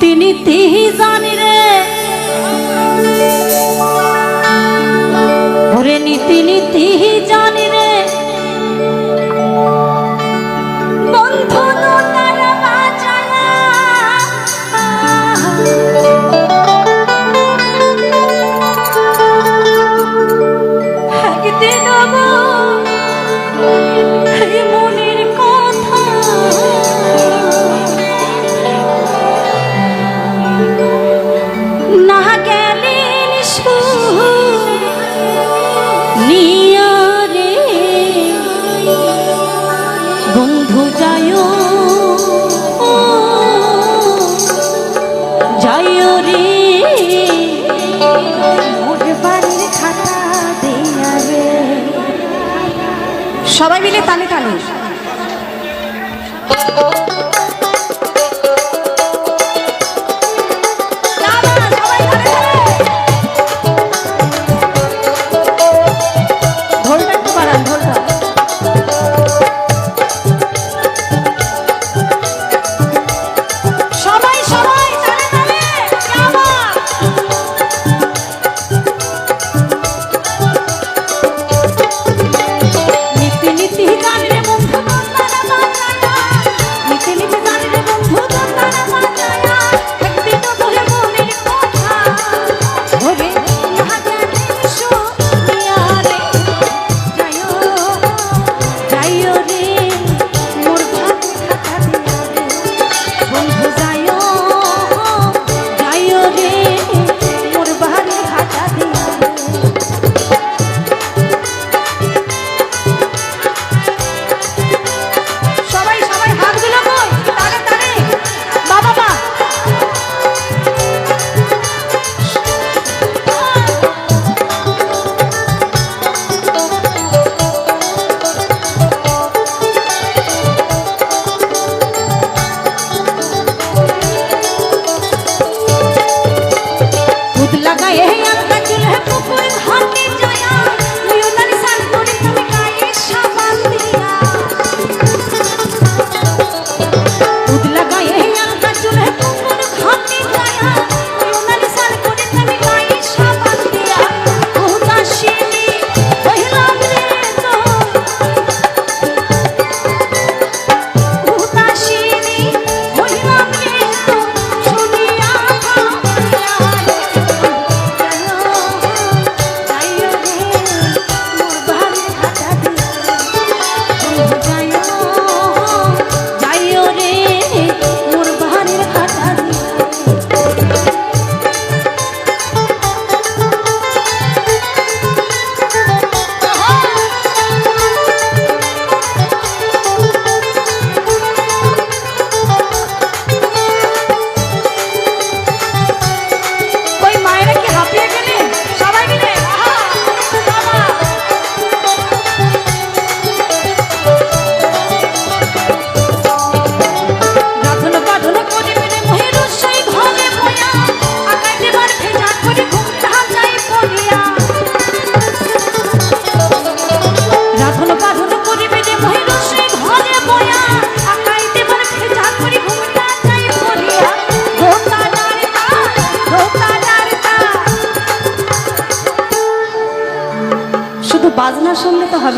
नित नित ही जा বাড়ির খাতা দিয়া রে। সবাই মিলে তালে তালে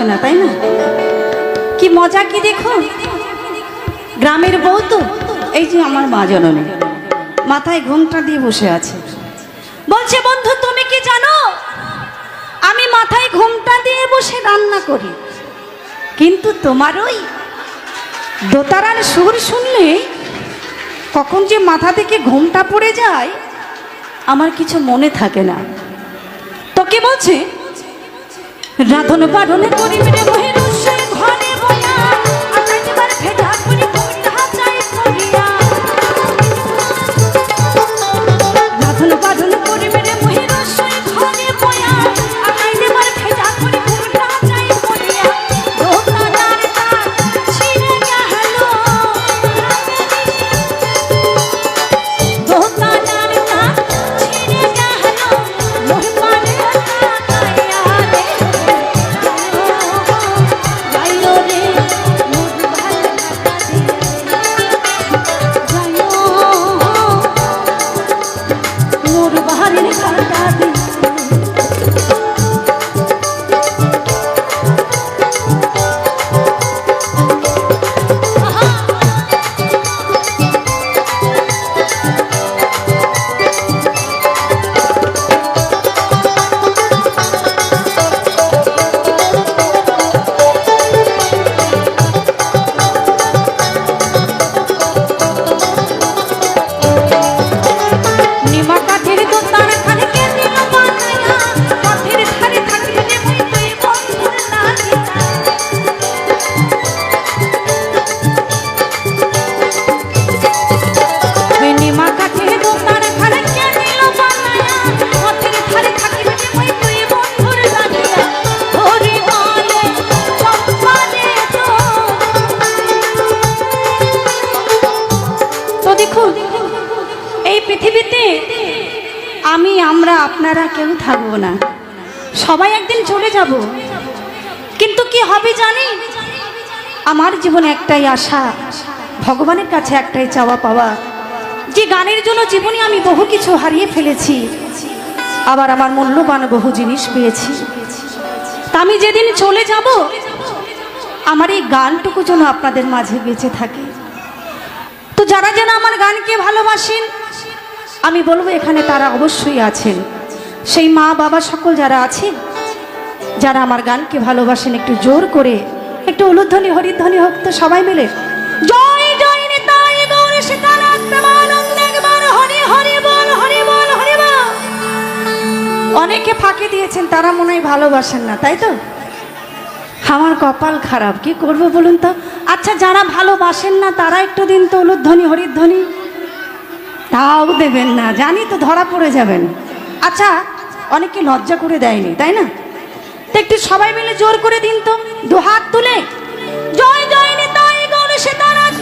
হবে না তাই না? কি মজা কি দেখো? গ্রামের বউ তো, এই যে আমার মা জননী, মাথায় ঘুমটা দিয়ে বসে আছে। বলছে, বন্ধু, তুমি কি জানো? আমি মাথায় ঘুমটা দিয়ে বসে রান্না করি। কিন্তু তোমার ওই দোতারার সুর শুনলে কখন যে মাথা থেকে ঘুমটা পড়ে যায়, আমার কিছু মনে থাকে না। তোকে বলছে রাধন পাঠনে করিবে রে আমি, আমরা, আপনারা কেউ থাকব না। সবাই একদিন চলে যাব। কিন্তু কি হবে জানি? আমার জীবনে একটাই আশা, ভগবানের কাছে একটাই চাওয়া পাওয়া, যে গানের জন্য জীবনে আমি বহু কিছু হারিয়ে ফেলেছি, আবার আমার মূল্যবান বহু জিনিস পেয়েছি। তা আমি যেদিন চলে যাব, আমার এই গানটুকু যেন আপনাদের মাঝে বেঁচে থাকে। তো যারা যেন আমার গানকে ভালোবাসেন আমি বলব এখানে তারা অবশ্যই আছেন। সেই মা, বাবা সকল যারা আছেন, যারা আমার গানকে ভালোবাসেন, একটু জোর করে, একটু উলুধ্বনি, হরিধ্বনি হোক তো সবাই মিলে। জয় অনেকে ফাঁকে দিয়েছেন, তারা মনে হয় ভালোবাসেন না, তাই তো? আমার কপাল খারাপ, কি করব বলুন তো? আচ্ছা যারা ভালোবাসেন না, তারা একটু দিন তো উলুধ্বনি, হরিধ্বনি। তাও দেবেন না। জানি তো ধরা পড়ে যাবেন। আচ্ছা অনেকে লজ্জা করে দেয়নি, তাই না? তো একটু সবাই মিলে জোর করে দিন তো, দু হাত তুলে। জয় জয় নিতাই গৌর সীতারাম